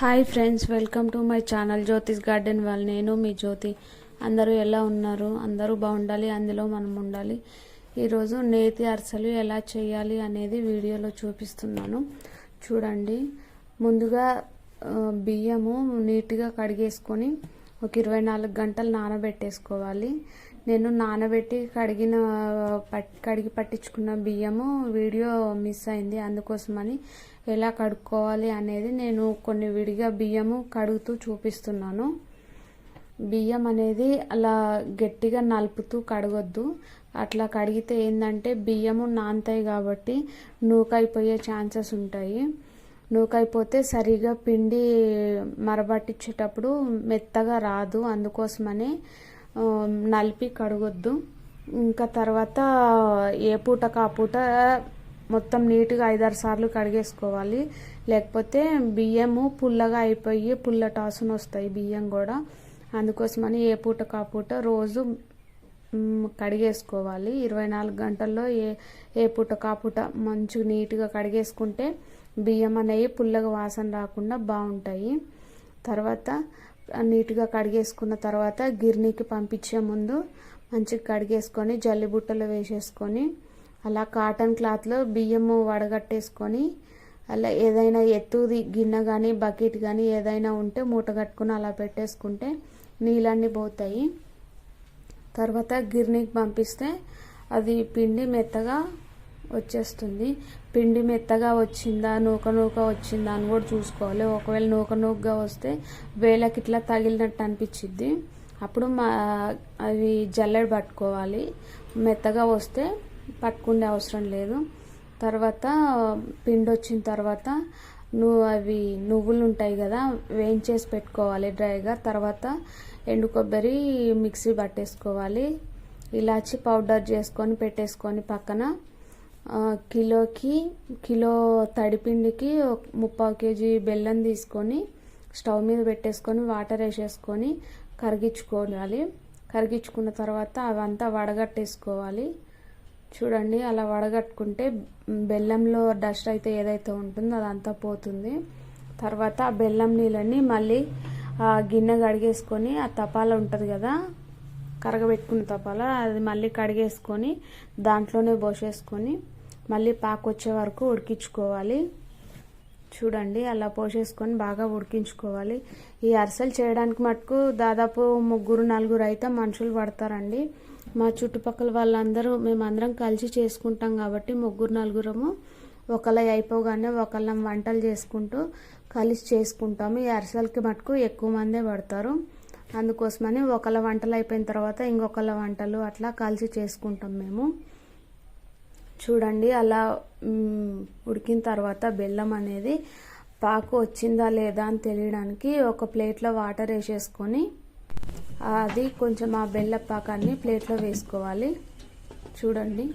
Hi friends welcome to my channel Jyotish Garden వాళ్ళు నేను మీ జ్యోతి. అందరూ ఎలా ఉన్నారు? అందరూ బాగుండాలి? అందులో మనం ఉండాలి. ఈరోజు నేతి అరసలు ఎలా చేయాలి అనేది వీడియోలో చూపిస్తున్నాను. చూడండి. ముందుగా బియ్యము నీట్గా కడిగేసుకొని ఒక ఇరవై నాలుగు గంటలు నానబెట్టేసుకోవాలి. నేను నానబెట్టి కడిగిన కడిగి పట్టించుకున్న బియ్యము వీడియో మిస్ అయింది. అందుకోసమని ఎలా కడుక్కోవాలి అనేది నేను కొన్ని విడిగా బియ్యము కడుగుతూ చూపిస్తున్నాను. బియ్యం అనేది అలా గట్టిగా నలుపుతూ కడగొద్దు. అట్లా కడిగితే ఏంటంటే బియ్యము నానతాయి కాబట్టి నూకైపోయే ఛాన్సెస్ ఉంటాయి. నూకైపోతే సరిగా పిండి మరబట్టించేటప్పుడు మెత్తగా రాదు. అందుకోసమని నలిపి కడగొద్దు. ఇంకా తర్వాత ఏ పూటకు ఆ పూట మొత్తం నీట్గా ఐదారు సార్లు కడిగేసుకోవాలి. లేకపోతే బియ్యము పుల్లగా అయిపోయి పుల్ల టాసును వస్తాయి బియ్యం కూడా. అందుకోసమని ఏ పూటకు ఆ పూట రోజు కడిగేసుకోవాలి. ఇరవై నాలుగు గంటల్లో ఏ ఏ పూట కాపుట మంచి నీట్గా కడిగేసుకుంటే బియ్యం అనేవి పుల్లగా వాసన రాకుండా బాగుంటాయి. తర్వాత నీట్గా కడిగేసుకున్న తర్వాత గిర్నీకి పంపించే ముందు మంచిగా కడిగేసుకొని జల్లి బుట్టలో వేసేసుకొని అలా కాటన్ క్లాత్లో బియ్యము వడగట్టేసుకొని అలా ఏదైనా ఎత్తుది గిన్నె కానీ బకెట్ కానీ ఏదైనా ఉంటే మూట కట్టుకుని అలా పెట్టేసుకుంటే నీళ్ళన్నీ పోతాయి. తర్వాత గిర్నీకి పంపిస్తే అది పిండి మెత్తగా వచ్చేస్తుంది. పిండి మెత్తగా వచ్చిందా నూక నూక వచ్చిందా అని కూడా చూసుకోవాలి. ఒకవేళ నూక నూకగా వస్తే వేలకి ఇట్లా తగిలినట్టు అనిపించిద్ది. అప్పుడు మా అవి జల్లెడ పట్టుకోవాలి. మెత్తగా వస్తే పట్టుకునే అవసరం లేదు. తర్వాత పిండి వచ్చిన తర్వాత నువ్వు అవి నువ్వులు ఉంటాయి కదా వేయించేసి పెట్టుకోవాలి డ్రైగా. తర్వాత ఎండు కొబ్బరి మిక్సీ పట్టేసుకోవాలి. ఇలాచి పౌడర్ చేసుకొని పెట్టేసుకొని పక్కన కిలోకి కిలో తడిపిండికి ఒక ముప్పావు కేజీ బెల్లం తీసుకొని స్టవ్ మీద పెట్టేసుకొని వాటర్ వేసేసుకొని కరిగించుకోవాలి. కరిగించుకున్న తర్వాత అవంతా వడగట్టేసుకోవాలి. చూడండి అలా వడగట్టుకుంటే బెల్లంలో డస్ట్ అయితే ఏదైతే ఉంటుందో అదంతా పోతుంది. తర్వాత ఆ బెల్లం నీళ్ళని మళ్ళీ ఆ గిన్నె కడిగేసుకొని ఆ తపాల ఉంటుంది కదా కరగబెట్టుకున్న తపాల అది మళ్ళీ కడిగేసుకొని దాంట్లోనే పోసేసుకొని మళ్ళీ పాకు వచ్చే వరకు ఉడికించుకోవాలి. చూడండి అలా పోసేసుకొని బాగా ఉడికించుకోవాలి. ఈ అరిసెలు చేయడానికి మటుకు దాదాపు ముగ్గురు నలుగురు అయితే మనుషులు పడతారండి. మా చుట్టుపక్కల వాళ్ళందరూ మేమందరం కలిసి చేసుకుంటాం కాబట్టి ముగ్గురు నలుగురము ఒకళ్ళ అయిపోగానే ఒకళ్ళం వంటలు చేసుకుంటూ కలిసి చేసుకుంటాము. ఈ అరిసెలకి మటుకు ఎక్కువ మందే పడతారు. అందుకోసమని ఒకళ్ళ వంటలు అయిపోయిన తర్వాత ఇంకొకళ్ళ వంటలు అట్లా కలిసి చేసుకుంటాం మేము. చూడండి అలా ఉడికిన తర్వాత బెల్లం అనేది పాకు వచ్చిందా లేదా అని తెలియడానికి ఒక ప్లేట్లో వాటర్ వేసేసుకొని అది కొంచెం ఆ బెల్ల పాకాన్ని ప్లేట్లో వేసుకోవాలి. చూడండి.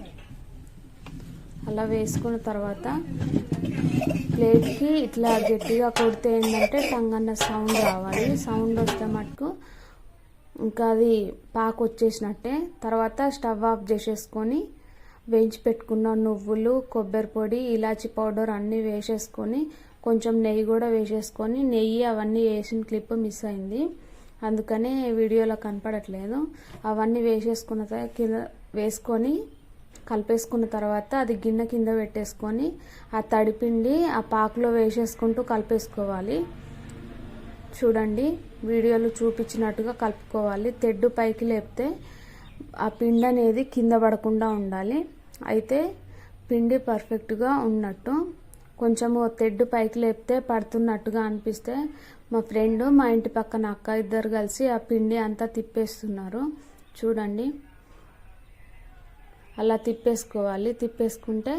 అలా వేసుకున్న తర్వాత ప్లేట్కి ఇట్లా గట్టిగా కొడితే ఏంటంటే టంగ్ అన్న సౌండ్ రావాలి. సౌండ్ వస్తే మటుకు ఇంకా అది పాకు వచ్చేసినట్టే తర్వాత స్టవ్ ఆఫ్ చేసేసుకొని వేయించి పెట్టుకున్న నువ్వులు కొబ్బరి పొడి ఇలాచి పౌడర్ అన్నీ వేసేసుకొని కొంచెం నెయ్యి కూడా వేసేసుకొని నెయ్యి అవన్నీ వేసిన క్లిప్ మిస్ అయింది. అందుకనే వీడియోలో కనపడట్లేదు. అవన్నీ వేసేసుకున్న తర్వాత కింద వేసుకొని కలిపేసుకున్న తర్వాత అది గిన్నె కింద పెట్టేసుకొని ఆ తడిపిండి ఆ పాకులో వేసేసుకుంటూ కలిపేసుకోవాలి. చూడండి వీడియోలో చూపించినట్టుగా కలుపుకోవాలి. తెడ్డు పైకి లేపితే ఆ పిండి అనేది కింద పడకుండా ఉండాలి. అయితే పిండి పర్ఫెక్ట్గా ఉన్నట్టు కొంచెము తెడ్డు పైకి లేపితే పడుతున్నట్టుగా అనిపిస్తే మా ఫ్రెండ్ మా ఇంటి పక్కన అక్క ఇద్దరు కలిసి ఆ పిండి అంతా తిప్పేస్తున్నారు. చూడండి. అలా తిప్పేసుకోవాలి. తిప్పేసుకుంటే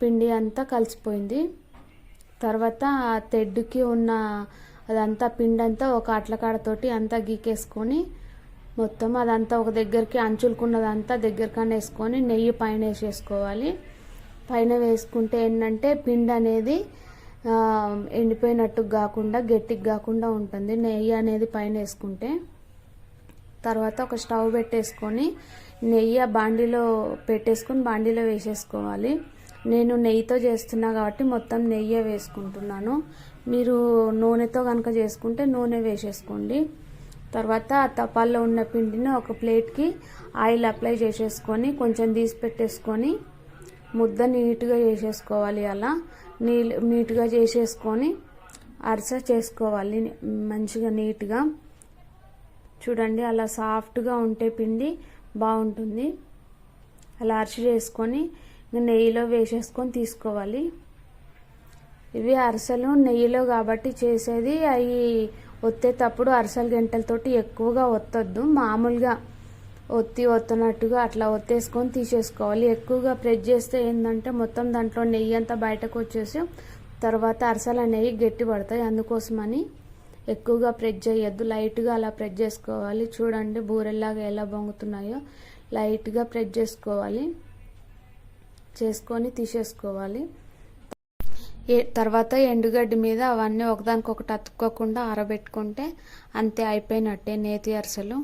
పిండి అంతా కలిసిపోయింది. తర్వాత ఆ తెడ్డుకి ఉన్న అదంతా పిండి అంతా ఒక అట్లకాడతోటి అంతా గీకేసుకొని మొత్తం అదంతా ఒక దగ్గరికి అంచులుకున్నదంతా దగ్గరకన్నా వేసుకొని నెయ్యి పైన వేసేసుకోవాలి. పైన వేసుకుంటే ఏంటంటే పిండి అనేది ఆ, ఎండిపోయినట్టు కాకుండా గట్టికి కాకుండా ఉంటుంది. నెయ్యి అనేది పైన వేసుకుంటే. తర్వాత ఒక స్టవ్ పెట్టేసుకొని నెయ్యి ఆ బాండీలో పెట్టేసుకొని బాండీలో వేసేసుకోవాలి. నేను నెయ్యితో చేస్తున్నా కాబట్టి మొత్తం నెయ్యి వేసుకుంటున్నాను. మీరు నూనెతో కనుక చేసుకుంటే నూనె వేసేసుకోండి. తర్వాత ఆ తపాల్లో ఉన్న పిండిని ఒక ప్లేట్కి ఆయిల్ అప్లై చేసేసుకొని కొంచెం తీసి పెట్టేసుకొని ముద్ద నీట్గా చేసేసుకోవాలి అలా. నీ నీట్గా చేసేసుకొని అరిస చేసుకోవాలి మంచిగా నీట్గా. చూడండి అలా సాఫ్ట్గా ఉంటే పిండి బాగుంటుంది. అలా అరిసి చేసుకొని నెయ్యిలో వేసేసుకొని తీసుకోవాలి. ఇవి అరిసెలు నెయ్యిలో కాబట్టి చేసేది అవి ఒత్తేటప్పుడు అరిసెల గంటలతోటి ఎక్కువగా ఒత్తొద్దు. మామూలుగా ఒత్తి ఒత్తనట్టుగా అట్లా ఒత్తేసుకొని తీసేసుకోవాలి. ఎక్కువగా ప్రెస్ చేస్తే ఏంటంటే మొత్తం దాంట్లో నెయ్యి అంతా బయటకు వచ్చేసి తర్వాత అరసలు అనేవి గట్టి పడతాయి. అందుకోసమని ఎక్కువగా ప్రెస్ చేయొద్దు. లైట్గా అలా ప్రెస్ చేసుకోవాలి. చూడండి బూరెల్లాగా ఎలా బొంగుతున్నాయో. లైట్గా ప్రెస్ చేసుకోవాలి. చేసుకొని తీసేసుకోవాలి. తర్వాత ఎండుగడ్డి మీద అవన్నీ ఒకదానికొకటి అతుక్కోకుండా ఆరబెట్టుకుంటే అంతే అయిపోయినట్టే నేతి అరిసెలు.